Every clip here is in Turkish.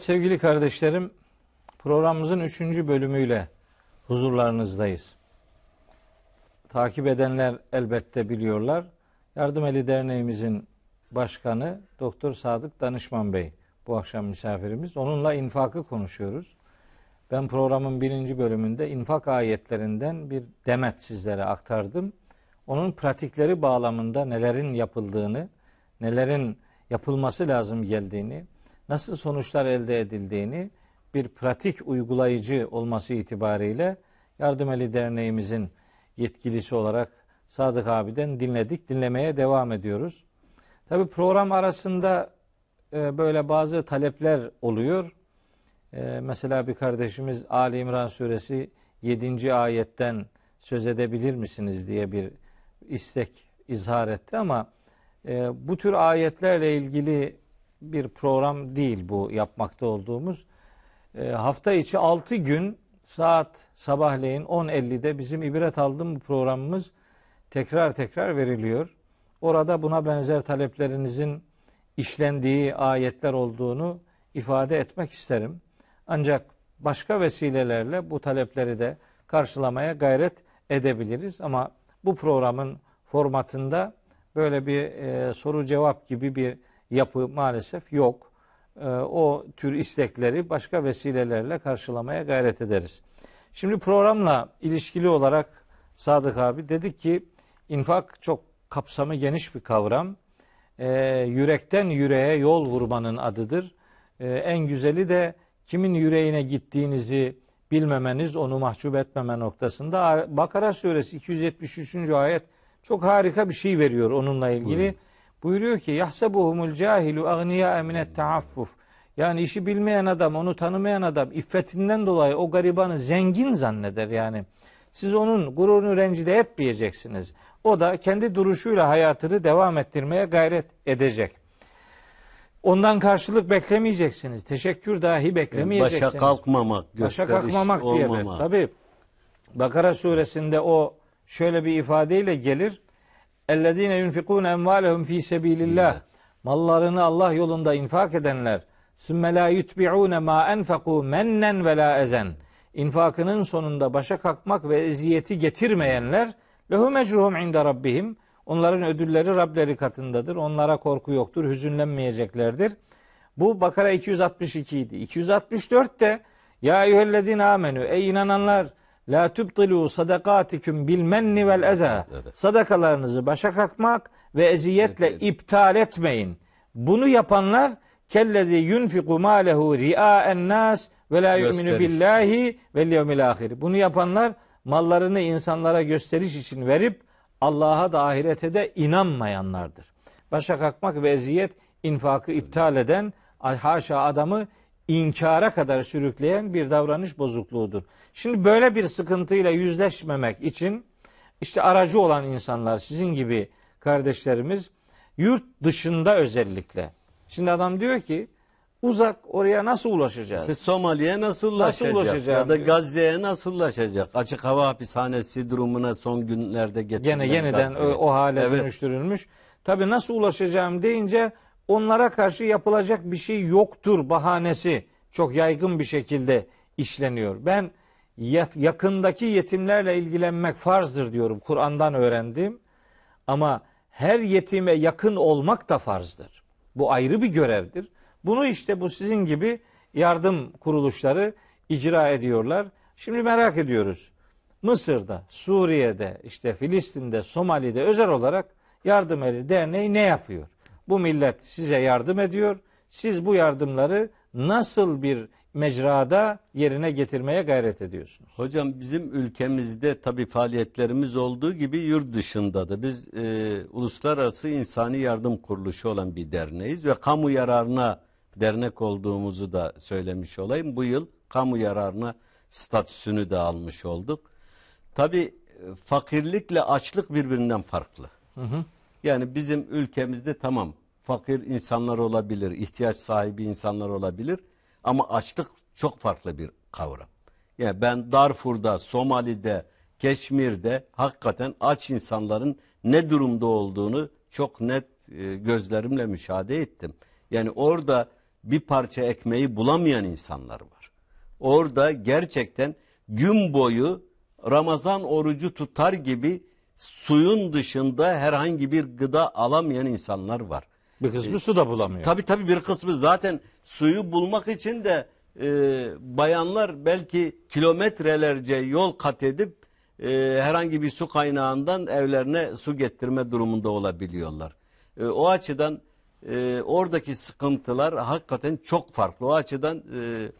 Evet sevgili kardeşlerim, programımızın üçüncü bölümüyle huzurlarınızdayız. Takip edenler elbette biliyorlar. Yardım Eli Derneğimizin başkanı Doktor Sadık Danışman Bey bu akşam misafirimiz. Onunla infakı konuşuyoruz. Ben programın birinci bölümünde infak ayetlerinden bir demet sizlere aktardım. Onun pratikleri bağlamında nelerin yapıldığını, nelerin yapılması lazım geldiğini, nasıl sonuçlar elde edildiğini bir pratik uygulayıcı olması itibariyle Yardım Eli Derneğimizin yetkilisi olarak Sadık abiden dinledik. Dinlemeye devam ediyoruz. Tabi program arasında e, böyle bazı talepler oluyor. E, mesela bir kardeşimiz Ali İmran suresi 7. ayetten söz edebilir misiniz diye bir istek izhar etti ama e, bu tür ayetlerle ilgili bir program değil bu yapmakta olduğumuz. E, hafta içi 6 gün saat sabahleyin 10.50'de bizim ibret aldığım programımız tekrar tekrar veriliyor. Orada buna benzer taleplerinizin işlendiği ayetler olduğunu ifade etmek isterim. Ancak başka vesilelerle bu talepleri de karşılamaya gayret edebiliriz ama bu programın formatında böyle bir e, soru cevap gibi bir yapı maalesef yok. E, o tür istekleri başka vesilelerle karşılamaya gayret ederiz. Şimdi programla ilişkili olarak Sadık abi dedik ki infak çok kapsamı geniş bir kavram. E, yürekten yüreğe yol vurmanın adıdır. E, en güzeli de kimin yüreğine gittiğinizi bilmemeniz, onu mahcup etmeme noktasında. Bakara suresi 273. ayet çok harika bir şey veriyor onunla ilgili. Buyurun. Buyuruyor ki yahsebuhumul cahilu agniya eminet taaffuf. Yani işi bilmeyen adam, onu tanımayan adam iffetinden dolayı o garibanı zengin zanneder yani. Siz onun gururunu rencide etmeyeceksiniz. O da kendi duruşuyla hayatını devam ettirmeye gayret edecek. Ondan karşılık beklemeyeceksiniz. Teşekkür dahi beklemeyeceksiniz. Başa kalkmamak, Başa kalkmamak diye. Tabi Bakara suresinde o şöyle bir ifadeyle gelir. اَلَّذ۪ينَ يُنْفِقُونَ اَمْوَالَهُمْ ف۪ي سَب۪يلِ اللّٰهِ Mallarını Allah yolunda infak edenler ثُمَّ لَا يُتْبِعُونَ مَا اَنْفَقُوا مَنَّنْ وَلَا اَزَنْ İnfakının sonunda başa kalkmak ve eziyeti getirmeyenler lehu mecruhum inde rabbihim onların ödülleri Rableri katındadır. Onlara korku yoktur, hüzünlenmeyeceklerdir. Bu Bakara 262 idi. 264 de ya eyyühellezine amenü ey inananlar La tubtilu sadakatiküm bil menni vel eza. Sadakalarınızı başa kalkmak ve eziyetle evet, evet. iptal etmeyin. Bunu yapanlar kellezi yunfiku malehu ria'en nas ve la yu'minu billahi vel yevmil ahir. Bunu yapanlar mallarını insanlara gösteriş için verip Allah'a da ahirete de inanmayanlardır. Başa kalkmak ve eziyet infakı iptal eden haşa adamı inkara kadar sürükleyen bir davranış bozukluğudur. Şimdi böyle bir sıkıntıyla yüzleşmemek için işte aracı olan insanlar sizin gibi kardeşlerimiz yurt dışında özellikle. Şimdi adam diyor ki uzak oraya nasıl ulaşacağız? İşte Somali'ye nasıl ulaşacak? Nasıl ya da Gazze'ye nasıl ulaşacak? Açık hava hapishanesi durumuna son günlerde getirilen Gene yeniden o, o hale evet. dönüştürülmüş. Tabi nasıl ulaşacağım deyince onlara karşı yapılacak bir şey yoktur bahanesi çok yaygın bir şekilde işleniyor. Ben yakındaki yetimlerle ilgilenmek farzdır diyorum. Kur'an'dan öğrendim. Ama her yetime yakın olmak da farzdır. Bu ayrı bir görevdir. Bunu işte bu sizin gibi yardım kuruluşları icra ediyorlar. Şimdi merak ediyoruz. Mısır'da, Suriye'de, işte Filistin'de, Somali'de özel olarak Yardım Eli Derneği ne yapıyor? Bu millet size yardım ediyor. Siz bu yardımları nasıl bir mecrada yerine getirmeye gayret ediyorsunuz? Hocam bizim ülkemizde tabii faaliyetlerimiz olduğu gibi yurt dışında da biz e, uluslararası insani yardım kuruluşu olan bir derneğiz ve kamu yararına dernek olduğumuzu da söylemiş olayım. Bu yıl kamu yararına statüsünü de almış olduk. Tabii fakirlikle açlık birbirinden farklı. Hı hı. Yani bizim ülkemizde tamam fakir insanlar olabilir, ihtiyaç sahibi insanlar olabilir ama açlık çok farklı bir kavram. Yani ben Darfur'da, Somali'de, Keşmir'de hakikaten aç insanların ne durumda olduğunu çok net e, gözlerimle müşahede ettim. Yani orada bir parça ekmeği bulamayan insanlar var. Orada gerçekten gün boyu Ramazan orucu tutar gibi suyun dışında herhangi bir gıda alamayan insanlar var. Bir kısmı su da bulamıyor. Tabii tabii bir kısmı zaten suyu bulmak için de e, bayanlar belki kilometrelerce yol kat edip e, herhangi bir su kaynağından evlerine su getirme durumunda olabiliyorlar. E, o açıdan e, oradaki sıkıntılar hakikaten çok farklı. O açıdan e,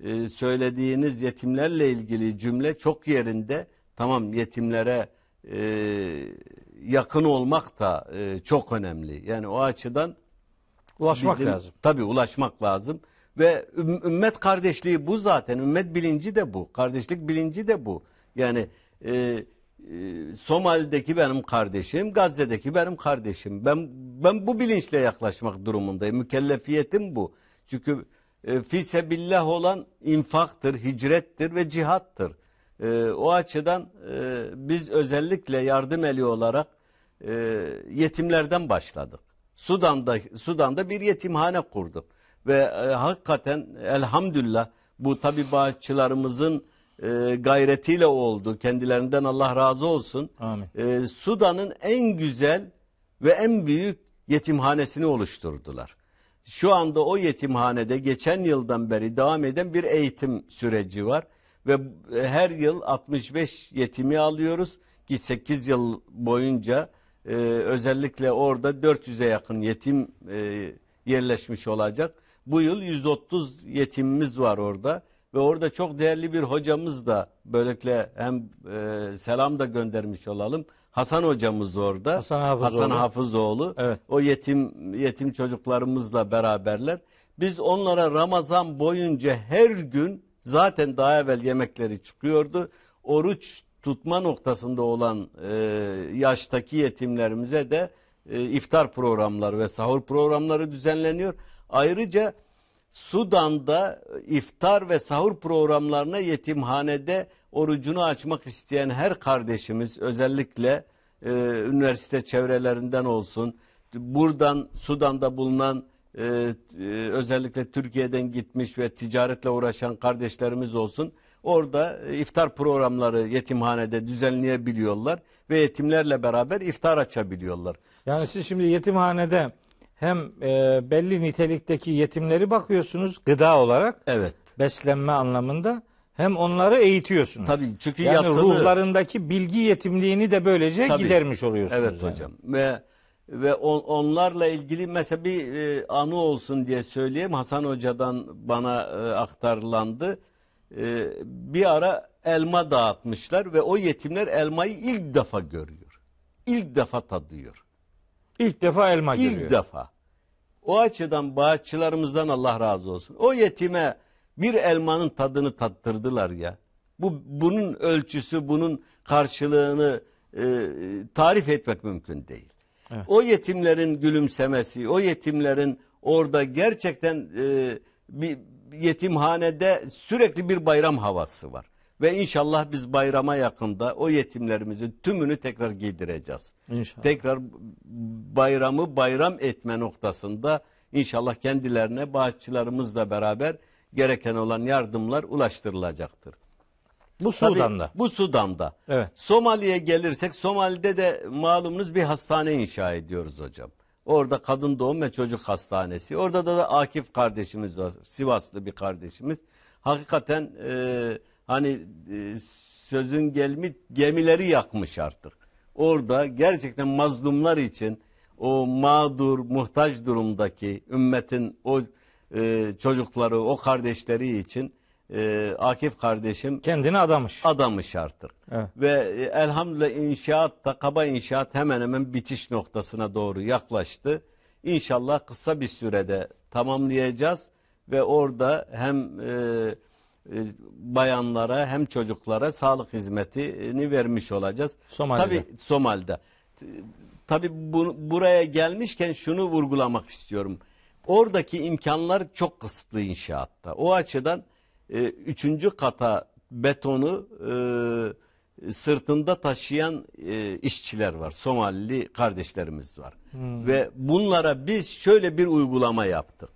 e, söylediğiniz yetimlerle ilgili cümle çok yerinde. Tamam yetimlere e, yakın olmak da e, çok önemli. Yani o açıdan ulaşmak bizim, lazım. Tabii ulaşmak lazım. Ve ümmet kardeşliği bu zaten. Ümmet bilinci de bu. Kardeşlik bilinci de bu. Yani e, e, Somali'deki benim kardeşim, Gazze'deki benim kardeşim. Ben ben bu bilinçle yaklaşmak durumundayım. Mükellefiyetim bu. Çünkü e, fisebillah olan infaktır, hicrettir ve cihattır. E, o açıdan e, biz özellikle yardım eli olarak e, yetimlerden başladık. Sudan'da Sudan'da bir yetimhane kurduk ve e, hakikaten elhamdülillah bu tabi bağışçılarımızın e, gayretiyle oldu. Kendilerinden Allah razı olsun. Amin. E, Sudan'ın en güzel ve en büyük yetimhanesini oluşturdular. Şu anda o yetimhanede geçen yıldan beri devam eden bir eğitim süreci var ve e, her yıl 65 yetimi alıyoruz ki 8 yıl boyunca e, özellikle orada 400'e yakın yetim e, yerleşmiş olacak. Bu yıl 130 yetimimiz var orada ve orada çok değerli bir hocamız da böylelikle hem e, selam da göndermiş olalım. Hasan hocamız orada. Hasan Hafızoğlu. Hasan Hafızoğlu. Evet. O yetim yetim çocuklarımızla beraberler. Biz onlara Ramazan boyunca her gün zaten daha evvel yemekleri çıkıyordu. Oruç tutma noktasında olan e, yaştaki yetimlerimize de e, iftar programları ve sahur programları düzenleniyor. Ayrıca Sudan'da iftar ve sahur programlarına yetimhanede orucunu açmak isteyen her kardeşimiz özellikle e, üniversite çevrelerinden olsun, buradan Sudan'da bulunan e, e, özellikle Türkiye'den gitmiş ve ticaretle uğraşan kardeşlerimiz olsun. Orada iftar programları yetimhanede düzenleyebiliyorlar ve yetimlerle beraber iftar açabiliyorlar. Yani siz şimdi yetimhanede hem e, belli nitelikteki yetimleri bakıyorsunuz gıda olarak. Evet. Beslenme anlamında hem onları eğitiyorsunuz. Tabii çünkü yani yatılı. ruhlarındaki bilgi yetimliğini de böylece Tabii. gidermiş oluyorsunuz. Evet yani. hocam. Ve ve on, onlarla ilgili mesela bir e, anı olsun diye söyleyeyim. Hasan Hoca'dan bana e, aktarlandı. E, bir ara elma dağıtmışlar ve o yetimler elmayı ilk defa görüyor. İlk defa tadıyor. İlk defa elma ilk görüyor. İlk defa. O açıdan bağışçılarımızdan Allah razı olsun. O yetime bir elmanın tadını tattırdılar ya. Bu bunun ölçüsü, bunun karşılığını e, tarif etmek mümkün değil. Evet. O yetimlerin gülümsemesi, o yetimlerin orada gerçekten e, bir yetimhanede sürekli bir bayram havası var. Ve inşallah biz bayrama yakında o yetimlerimizin tümünü tekrar giydireceğiz. İnşallah. Tekrar bayramı bayram etme noktasında inşallah kendilerine bağışçılarımızla beraber gereken olan yardımlar ulaştırılacaktır. Bu Sudan'da. Tabii, bu Sudan'da. Evet. Somali'ye gelirsek Somali'de de malumunuz bir hastane inşa ediyoruz hocam. Orada kadın doğum ve çocuk hastanesi. Orada da, da Akif kardeşimiz var. Sivaslı bir kardeşimiz. Hakikaten e, hani e, sözün gelmi gemileri yakmış artık. Orada gerçekten mazlumlar için o mağdur, muhtaç durumdaki ümmetin o e, çocukları, o kardeşleri için e, Akif kardeşim Kendini adamış. adamış artık. Evet. Ve e, elhamdülillah inşaat da kaba inşaat hemen hemen bitiş noktasına doğru yaklaştı. İnşallah kısa bir sürede tamamlayacağız ve orada hem e, e, bayanlara hem çocuklara sağlık hizmetini vermiş olacağız. Somali'de. Tabii Somali'de. Tabii bu, buraya gelmişken şunu vurgulamak istiyorum. Oradaki imkanlar çok kısıtlı inşaatta. O açıdan e, üçüncü kata betonu e, sırtında taşıyan e, işçiler var. Somalili kardeşlerimiz var. Ve bunlara biz şöyle bir uygulama yaptık.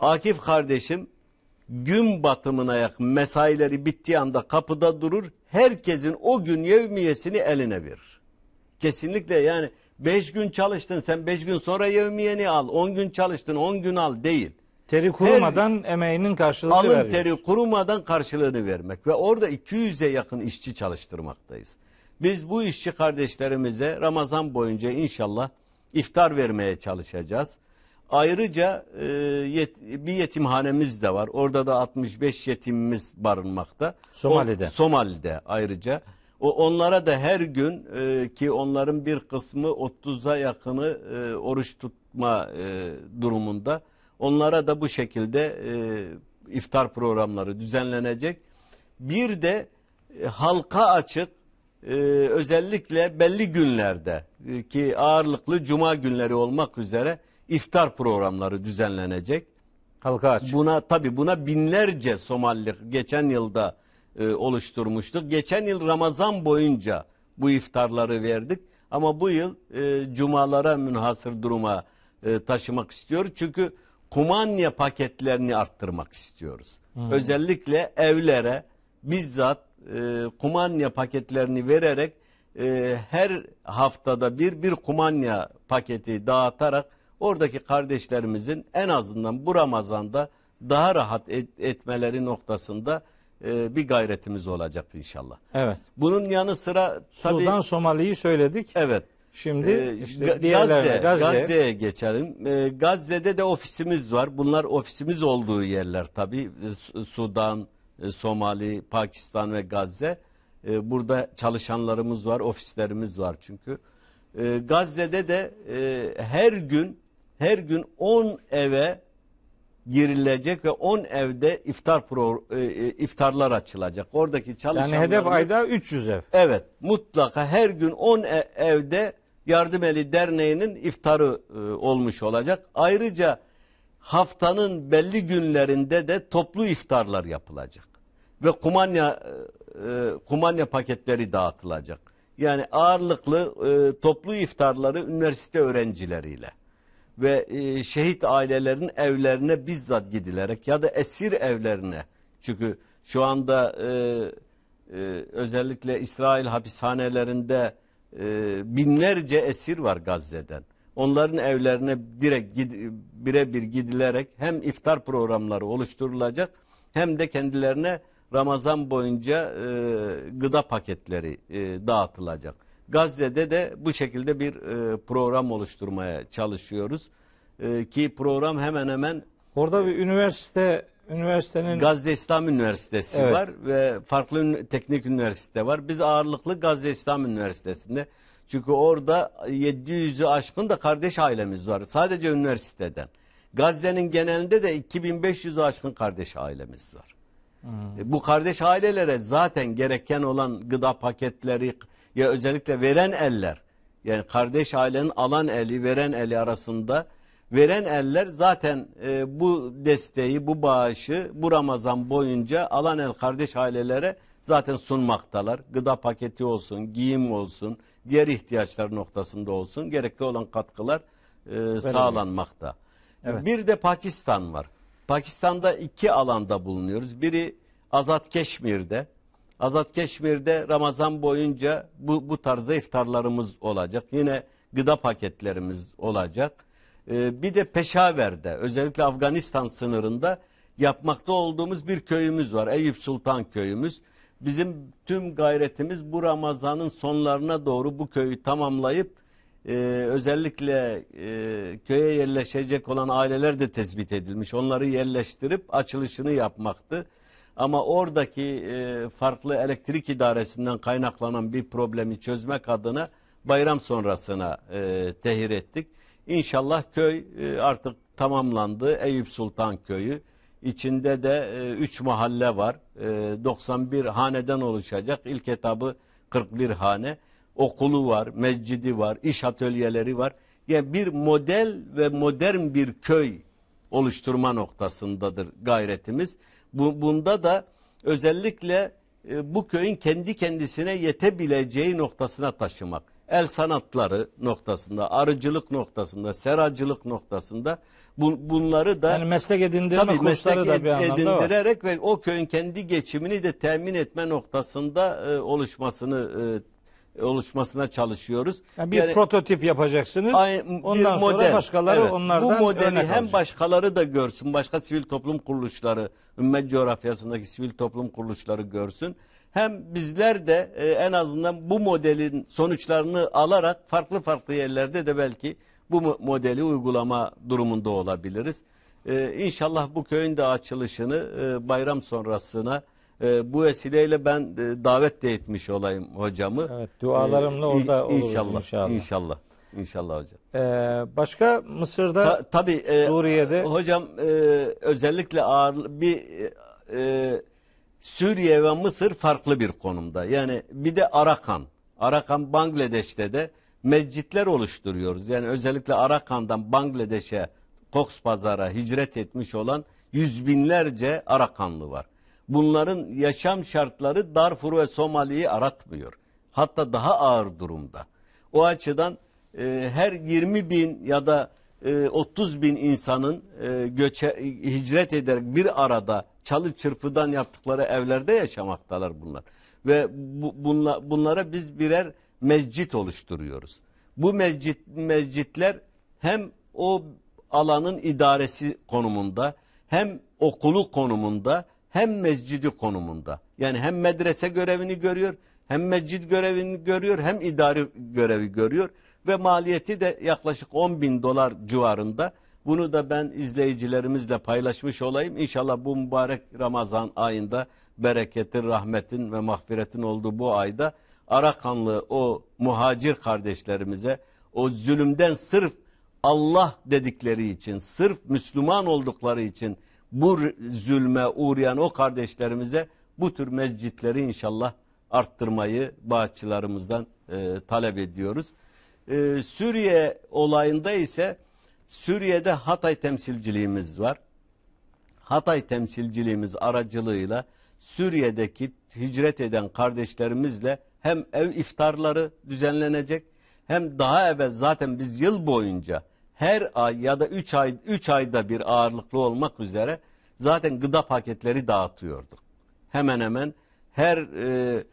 Akif kardeşim gün batımına yakın mesaileri bittiği anda kapıda durur. Herkesin o gün yevmiyesini eline verir. Kesinlikle yani 5 gün çalıştın sen 5 gün sonra yevmiyeni al. 10 gün çalıştın 10 gün al değil. Teri kurumadan emeğinin karşılığını Alın veriyor. teri kurumadan karşılığını vermek ve orada 200'e yakın işçi çalıştırmaktayız. Biz bu işçi kardeşlerimize Ramazan boyunca inşallah iftar vermeye çalışacağız. Ayrıca e, yet- bir yetimhanemiz de var. Orada da 65 yetimimiz barınmakta. Somali'de. O- Somali'de ayrıca. O onlara da her gün e, ki onların bir kısmı 30'a yakını e, oruç tutma e, durumunda. Onlara da bu şekilde e, iftar programları düzenlenecek. Bir de e, halka açık e, özellikle belli günlerde e, ki ağırlıklı cuma günleri olmak üzere iftar programları düzenlenecek. Halka aç. Buna tabi buna binlerce Somali geçen yılda e, oluşturmuştuk. Geçen yıl Ramazan boyunca bu iftarları verdik. Ama bu yıl e, cumalara münhasır duruma e, taşımak istiyoruz. Çünkü kumanya paketlerini arttırmak istiyoruz. Özellikle evlere bizzat e, kumanya paketlerini vererek e, her haftada bir bir kumanya paketi dağıtarak oradaki kardeşlerimizin en azından bu Ramazan'da daha rahat et- etmeleri noktasında e, bir gayretimiz olacak inşallah. Evet. Bunun yanı sıra tabii Sudan Somali'yi söyledik. evet Şimdi ee, işte Ga- Gazze, Gazze. Gazze'ye geçelim. Ee, Gazze'de de ofisimiz var. Bunlar ofisimiz olduğu yerler tabii. Ee, Su- Sudan, e, Somali, Pakistan ve Gazze. Ee, burada çalışanlarımız var, ofislerimiz var çünkü. Ee, Gazze'de de e, her gün her gün 10 eve girilecek ve 10 evde iftar pro, e, e, iftarlar açılacak. Oradaki Yani çalışanlarımız hedef ayda 300 ev. Evet mutlaka her gün 10 e- evde Yardım Eli Derneği'nin iftarı e, olmuş olacak. Ayrıca haftanın belli günlerinde de toplu iftarlar yapılacak. Ve kumanya e, e, kumanya paketleri dağıtılacak. Yani ağırlıklı e, toplu iftarları üniversite öğrencileriyle ve e, şehit ailelerin evlerine bizzat gidilerek ya da esir evlerine çünkü şu anda e, e, özellikle İsrail hapishanelerinde e, binlerce esir var Gazze'den. Onların evlerine direkt birebir gidilerek hem iftar programları oluşturulacak hem de kendilerine Ramazan boyunca e, gıda paketleri e, dağıtılacak. Gazze'de de bu şekilde bir e, program oluşturmaya çalışıyoruz. E, ki program hemen hemen Orada bir üniversite, üniversitenin Gazze İslam Üniversitesi Evet. var ve farklı ün- teknik üniversite var. Biz ağırlıklı Gazze İslam Üniversitesi'nde. Çünkü orada 700'ü aşkın da kardeş ailemiz var. Sadece üniversiteden. Gazze'nin genelinde de 2500'ü aşkın kardeş ailemiz var. E, Bu kardeş ailelere zaten gereken olan gıda paketleri ya özellikle veren eller yani kardeş ailenin alan eli veren eli arasında veren eller zaten e, bu desteği bu bağışı bu Ramazan boyunca alan el kardeş ailelere zaten sunmaktalar. Gıda paketi olsun, giyim olsun, diğer ihtiyaçlar noktasında olsun gerekli olan katkılar e, sağlanmakta. Evet. Bir de Pakistan var. Pakistan'da iki alanda bulunuyoruz. Biri Azat Keşmir'de. Azat Keşmir'de Ramazan boyunca bu, bu tarzda iftarlarımız olacak. Yine gıda paketlerimiz olacak. Ee, bir de Peşaver'de özellikle Afganistan sınırında yapmakta olduğumuz bir köyümüz var. Eyüp Sultan köyümüz. Bizim tüm gayretimiz bu Ramazan'ın sonlarına doğru bu köyü tamamlayıp e, özellikle e, köye yerleşecek olan aileler de tespit edilmiş. Onları yerleştirip açılışını yapmaktı. Ama oradaki e, farklı elektrik idaresinden kaynaklanan bir problemi çözmek adına bayram sonrasına e, tehir ettik. İnşallah köy e, artık tamamlandı. Eyüp Sultan Köyü. İçinde de 3 mahalle var. E, 91 haneden oluşacak. İlk etabı 41 hane. Okulu var, mescidi var, iş atölyeleri var. Yani bir model ve modern bir köy oluşturma noktasındadır gayretimiz. Bu, bunda da özellikle e, bu köyün kendi kendisine yetebileceği noktasına taşımak. El sanatları noktasında, arıcılık noktasında, seracılık noktasında bu, bunları da Yani meslek edindirme tabii kursları meslek da bir anlamda var. edindirerek ve o köyün kendi geçimini de temin etme noktasında e, oluşmasını e, oluşmasına çalışıyoruz. Yani bir prototip yapacaksınız. Ay- Ondan bir sonra model. başkaları Evet. onlardan Bu modeli hem alacak. başkaları da görsün, başka sivil toplum kuruluşları, ümmet coğrafyasındaki sivil toplum kuruluşları görsün. Hem bizler de e, en azından bu modelin sonuçlarını alarak farklı farklı yerlerde de belki bu mo- modeli uygulama durumunda olabiliriz. E, İnşallah bu köyün de açılışını e, bayram sonrasına e, bu vesileyle ben e, davet de etmiş olayım hocamı. Evet, dualarımla orada oluruz inşallah. inşallah. İnşallah. İnşallah hocam. Ee, başka Mısır'da Ta, tabii e, Suriye'de- hocam e, özellikle ağır bir e, Suriye ve Mısır farklı bir konumda. Yani bir de Arakan. Arakan Bangladeş'te de mescitler oluşturuyoruz. Yani özellikle Arakan'dan Bangladeş'e Cox Pazar'a hicret etmiş olan yüz binlerce Arakanlı var. Bunların yaşam şartları Darfur ve Somali'yi aratmıyor. Hatta daha ağır durumda. O açıdan e, her 20 bin ya da e, 30 bin insanın e, göçe, hicret ederek bir arada çalı çırpıdan yaptıkları evlerde yaşamaktalar bunlar. Ve bu, bunla, bunlara biz birer mescit oluşturuyoruz. Bu mescit mescitler hem o alanın idaresi konumunda hem okulu konumunda hem mescidi konumunda. Yani hem medrese görevini görüyor hem mescid görevini görüyor hem idari görevi görüyor ve maliyeti de yaklaşık 10 bin dolar civarında. Bunu da ben izleyicilerimizle paylaşmış olayım. İnşallah bu mübarek Ramazan ayında bereketin, rahmetin ve mağfiretin olduğu bu ayda Arakanlı o muhacir kardeşlerimize o zulümden sırf Allah dedikleri için, sırf Müslüman oldukları için bu zulme uğrayan o kardeşlerimize bu tür mescitleri inşallah arttırmayı bağışçılarımızdan e, talep ediyoruz. E, Suriye olayında ise Suriye'de Hatay temsilciliğimiz var. Hatay temsilciliğimiz aracılığıyla Suriye'deki hicret eden kardeşlerimizle hem ev iftarları düzenlenecek hem daha evvel zaten biz yıl boyunca her ay ya da 3 ay 3 ayda bir ağırlıklı olmak üzere zaten gıda paketleri dağıtıyorduk. Hemen hemen her e,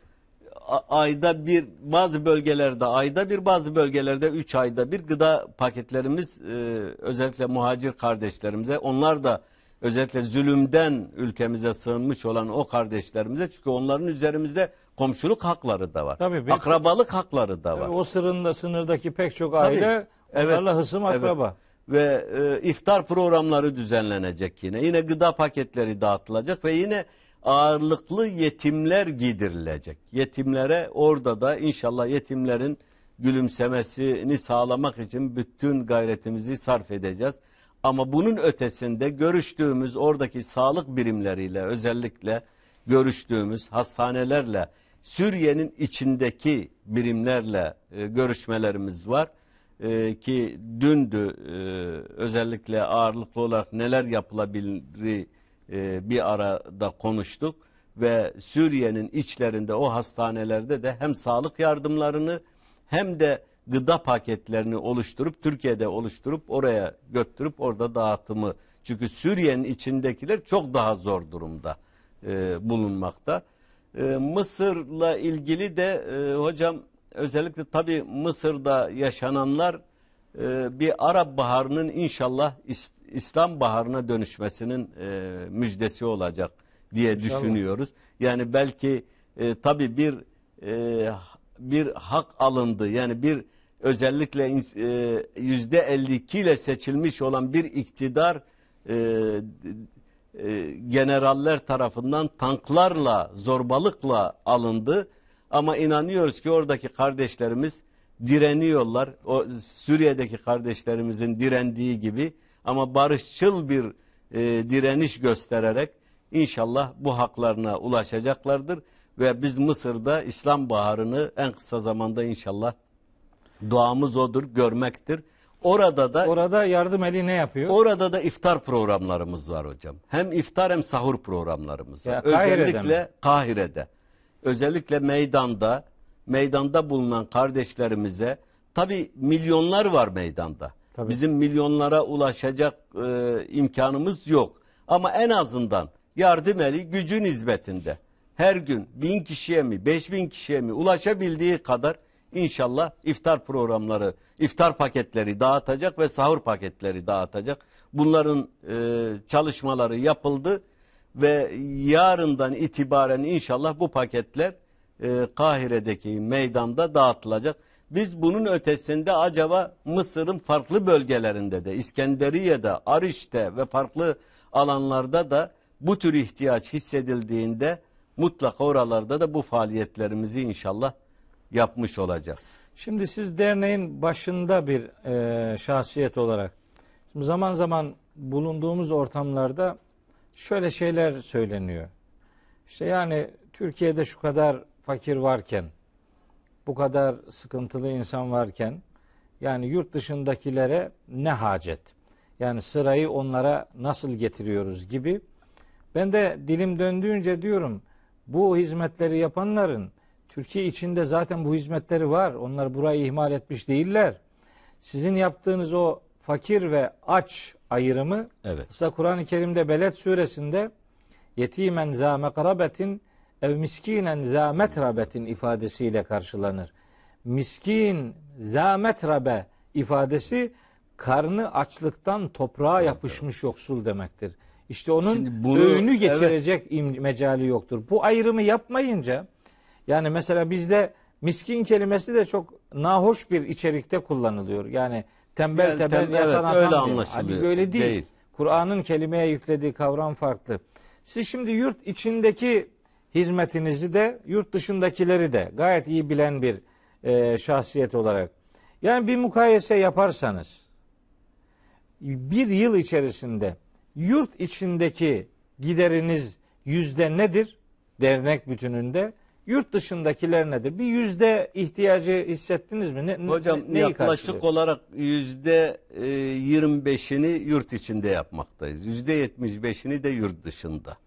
ayda bir bazı bölgelerde ayda bir bazı bölgelerde 3 ayda bir gıda paketlerimiz e, özellikle muhacir kardeşlerimize onlar da özellikle zulümden ülkemize sığınmış olan o kardeşlerimize çünkü onların üzerimizde komşuluk hakları da var. Tabii, bir- Akrabalık hakları da var. o sırında sınırdaki pek çok aile onlarla hısım evet. akraba. Ve e, iftar programları düzenlenecek yine. Yine gıda paketleri dağıtılacak ve yine ağırlıklı yetimler giydirilecek. Yetimlere orada da inşallah yetimlerin gülümsemesini sağlamak için bütün gayretimizi sarf edeceğiz. Ama bunun ötesinde görüştüğümüz oradaki sağlık birimleriyle özellikle görüştüğümüz hastanelerle Suriye'nin içindeki birimlerle e, görüşmelerimiz var. E, ki dündü e, özellikle ağırlıklı olarak neler yapılabilir e, bir arada konuştuk ve Suriye'nin içlerinde o hastanelerde de hem sağlık yardımlarını hem de gıda paketlerini oluşturup Türkiye'de oluşturup oraya götürüp orada dağıtımı çünkü Suriye'nin içindekiler çok daha zor durumda e, bulunmakta. E, Mısır'la ilgili de e, hocam özellikle tabii Mısır'da yaşananlar e, bir Arap Baharı'nın inşallah İs- İslam Baharı'na dönüşmesinin e, müjdesi olacak diye İnşallah. düşünüyoruz. Yani belki e, tabii bir e, bir hak alındı. Yani bir özellikle e, yüzde 52 ile seçilmiş olan bir iktidar e, e, generaller tarafından tanklarla, zorbalıkla alındı. Ama inanıyoruz ki oradaki kardeşlerimiz direniyorlar. O Suriye'deki kardeşlerimizin direndiği gibi ama barışçıl bir e, direniş göstererek inşallah bu haklarına ulaşacaklardır ve biz Mısır'da İslam Baharı'nı en kısa zamanda inşallah duamız odur, görmektir. Orada da Orada yardım eli ne yapıyor? Orada da iftar programlarımız var hocam. Hem iftar hem sahur programlarımız var. Ya, Kahire'de Özellikle mi? Kahire'de. Özellikle meydanda, meydanda bulunan kardeşlerimize tabi milyonlar var meydanda. Tabii. Bizim milyonlara ulaşacak e, imkanımız yok. Ama en azından yardım eli gücün hizmetinde. Her gün bin kişiye mi, beş bin kişiye mi ulaşabildiği kadar inşallah iftar programları, iftar paketleri dağıtacak ve sahur paketleri dağıtacak. Bunların e, çalışmaları yapıldı ve yarından itibaren inşallah bu paketler e, Kahire'deki meydanda dağıtılacak. Biz bunun ötesinde acaba Mısır'ın farklı bölgelerinde de İskenderiye'de, Ariş'te ve farklı alanlarda da bu tür ihtiyaç hissedildiğinde mutlaka oralarda da bu faaliyetlerimizi inşallah yapmış olacağız. Şimdi siz derneğin başında bir e, şahsiyet olarak şimdi zaman zaman bulunduğumuz ortamlarda şöyle şeyler söyleniyor. İşte yani Türkiye'de şu kadar fakir varken, bu kadar sıkıntılı insan varken yani yurt dışındakilere ne hacet? Yani sırayı onlara nasıl getiriyoruz gibi. Ben de dilim döndüğünce diyorum bu hizmetleri yapanların Türkiye içinde zaten bu hizmetleri var. Onlar burayı ihmal etmiş değiller. Sizin yaptığınız o fakir ve aç ayrımı Evet. Mesela Kur'an-ı Kerim'de Beled suresinde yetimen za mekrabetin ev miskinen za metrabetin ifadesiyle karşılanır. Miskin za metrabe ifadesi karnı açlıktan toprağa yapışmış yoksul demektir. İşte onun Şimdi bunu- öğünü geçirecek im- mecali yoktur. Bu ayrımı yapmayınca yani mesela bizde miskin kelimesi de çok nahoş bir içerikte kullanılıyor. Yani tembel Yani tembel tem- yatan evet, atan öyle anlaşılıyor. Halbuki öyle değil. Değil. Kur'an'ın kelimeye yüklediği kavram farklı. Siz şimdi yurt içindeki hizmetinizi de yurt dışındakileri de gayet iyi bilen bir e, şahsiyet olarak yani bir mukayese yaparsanız bir yıl içerisinde yurt içindeki gideriniz yüzde nedir? Dernek bütününde. Yurt dışındakiler nedir? Bir yüzde ihtiyacı hissettiniz mi? Ne, ne- Hocam neyi yaklaşık karşılıyor? olarak yüzde e, 25'ini yurt içinde yapmaktayız. Yüzde 75'ini de yurt dışında.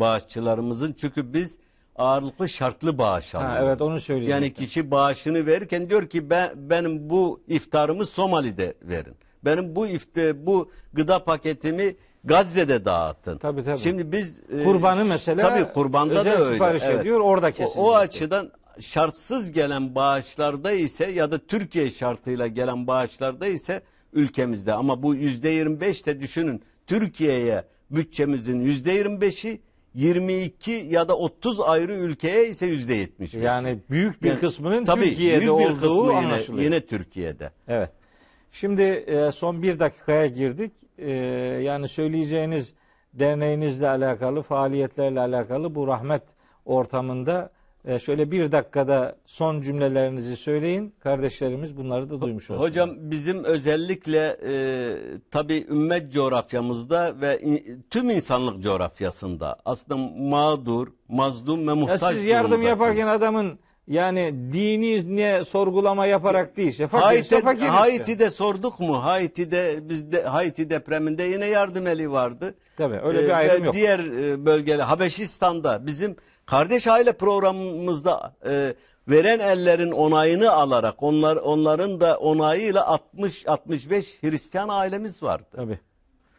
Bağışçılarımızın çünkü biz ağırlıklı şartlı bağış alıyoruz. evet, onu söyleyecektim. Yani kişi bağışını verirken diyor ki ben benim bu iftarımı Somali'de verin. Benim bu ifte bu gıda paketimi Gazze'de dağıtın. Tabii, tabii. Şimdi biz e, Kurbanı mesela tabii kurbanda özel da öyle. sipariş ediyor, orada O- kesilecek. O, açıdan şartsız gelen bağışlarda ise ya da Türkiye şartıyla gelen bağışlarda ise ülkemizde ama bu yüzde 25 de düşünün Türkiye'ye bütçemizin yüzde 25'i 22 ya da 30 ayrı ülkeye ise yüzde 75. Yani büyük bir Yani kısmının tabii, Türkiye'de büyük bir olduğu kısmı yine, anlaşılıyor. yine Türkiye'de. Evet. Şimdi e, son bir dakikaya girdik. E, yani söyleyeceğiniz derneğinizle alakalı, faaliyetlerle alakalı bu rahmet ortamında şöyle bir dakikada son cümlelerinizi söyleyin. Kardeşlerimiz bunları da duymuş olsun. Hocam bizim özellikle e, tabi ümmet coğrafyamızda ve in- tüm insanlık coğrafyasında aslında mağdur, mazlum ve ya muhtaç siz yardım durumdaki- yaparken adamın yani dini ne sorgulama yaparak değil işte fakirse Haiti, fakir işte. Haiti'de sorduk mu? Haiti'de bizde Haiti depreminde yine yardım eli vardı. Tabii öyle Ee, bir ayrım ve yok. Diğer e, bölgeler Habeşistan'da bizim kardeş aile programımızda e, veren ellerin onayını alarak onlar onların da onayıyla 60 65 Hristiyan ailemiz vardı. Tabii.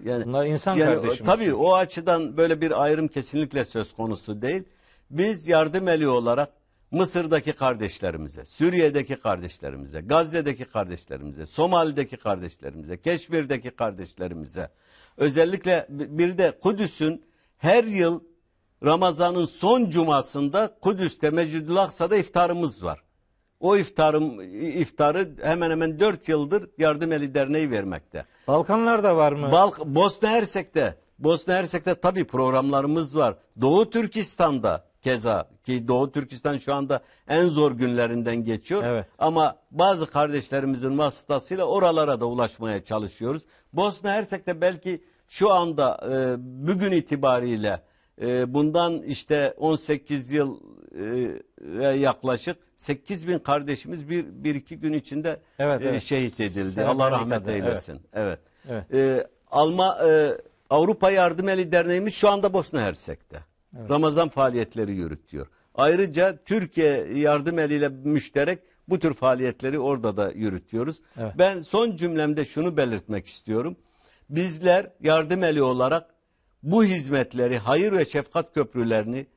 Yani Bunlar insan yani, kardeşimiz. Tabii o açıdan böyle bir ayrım kesinlikle söz konusu değil. Biz yardım eli olarak Mısır'daki kardeşlerimize, Suriye'deki kardeşlerimize, Gazze'deki kardeşlerimize, Somali'deki kardeşlerimize, Keşmir'deki kardeşlerimize, özellikle bir de Kudüs'ün her yıl Ramazan'ın son cumasında Kudüs'te Mescid-ül Aksa'da iftarımız var. O iftarım iftarı hemen hemen 4 yıldır Yardım Eli Derneği vermekte. Balkanlarda var mı? Balk Bosna Hersek'te Bosna Hersek'te tabii programlarımız var. Doğu Türkistan'da keza ki Doğu Türkistan şu anda en zor günlerinden geçiyor. Evet. Ama bazı kardeşlerimizin vasıtasıyla oralara da ulaşmaya çalışıyoruz. Bosna Hersek'te belki şu anda e, bugün itibariyle e, bundan işte 18 yıl e, yaklaşık 8 bin kardeşimiz bir, bir iki gün içinde Evet, e, evet. şehit edildi. Selam Allah rahmet Amerika'da, evet. eylesin. Evet. Evet. E, Alma e, Avrupa Yardım Eli Derneğimiz şu anda Bosna Hersek'te. Ramazan faaliyetleri yürütüyor. Ayrıca Türkiye Yardım Eli ile müşterek bu tür faaliyetleri orada da yürütüyoruz. Evet. Ben son cümlemde şunu belirtmek istiyorum. Bizler yardım eli olarak bu hizmetleri, hayır ve şefkat köprülerini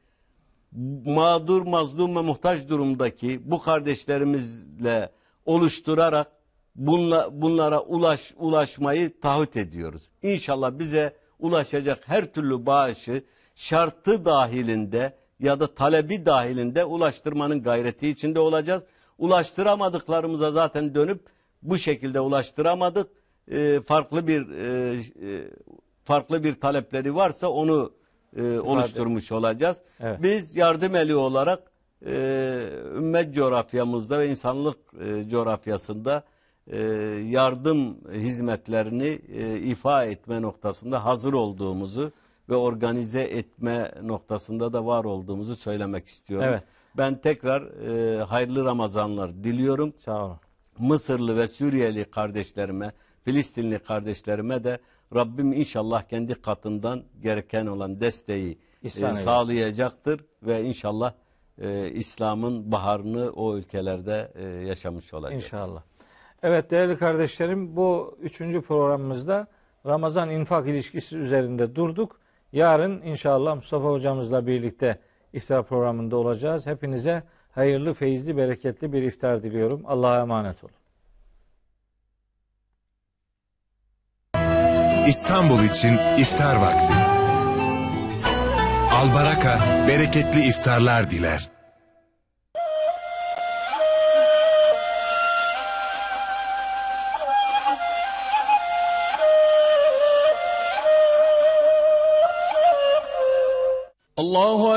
mağdur, mazlum ve muhtaç durumdaki bu kardeşlerimizle oluşturarak bunla, bunlara ulaş, ulaşmayı taahhüt ediyoruz. İnşallah bize ulaşacak her türlü bağışı şartı dahilinde ya da talebi dahilinde ulaştırmanın gayreti içinde olacağız. Ulaştıramadıklarımıza zaten dönüp bu şekilde ulaştıramadık. Ee, farklı bir e, e, farklı bir talepleri varsa onu e, oluşturmuş olacağız. Evet. Biz yardım eli olarak e, ümmet coğrafyamızda ve insanlık e, coğrafyasında e, yardım hizmetlerini e, ifa etme noktasında hazır olduğumuzu ve organize etme noktasında da var olduğumuzu söylemek istiyorum. Evet. Ben tekrar e, hayırlı Ramazanlar diliyorum. Sağ olun. Mısırlı ve Suriyeli kardeşlerime, Filistinli kardeşlerime de Rabbim inşallah kendi katından gereken olan desteği e, İhsan sağlayacaktır ve inşallah e, İslam'ın baharını o ülkelerde e, yaşamış olacağız. İnşallah. Evet değerli kardeşlerim bu üçüncü programımızda Ramazan infak ilişkisi üzerinde durduk. Yarın inşallah Mustafa hocamızla birlikte iftar programında olacağız. Hepinize hayırlı, feyizli, bereketli bir iftar diliyorum. Allah'a emanet olun. İstanbul için iftar vakti. Albaraka bereketli iftarlar diler.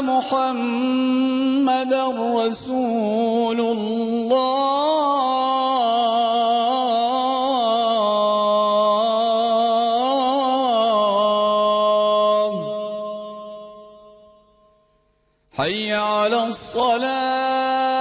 محمد رسول الله. حي على الصلاة.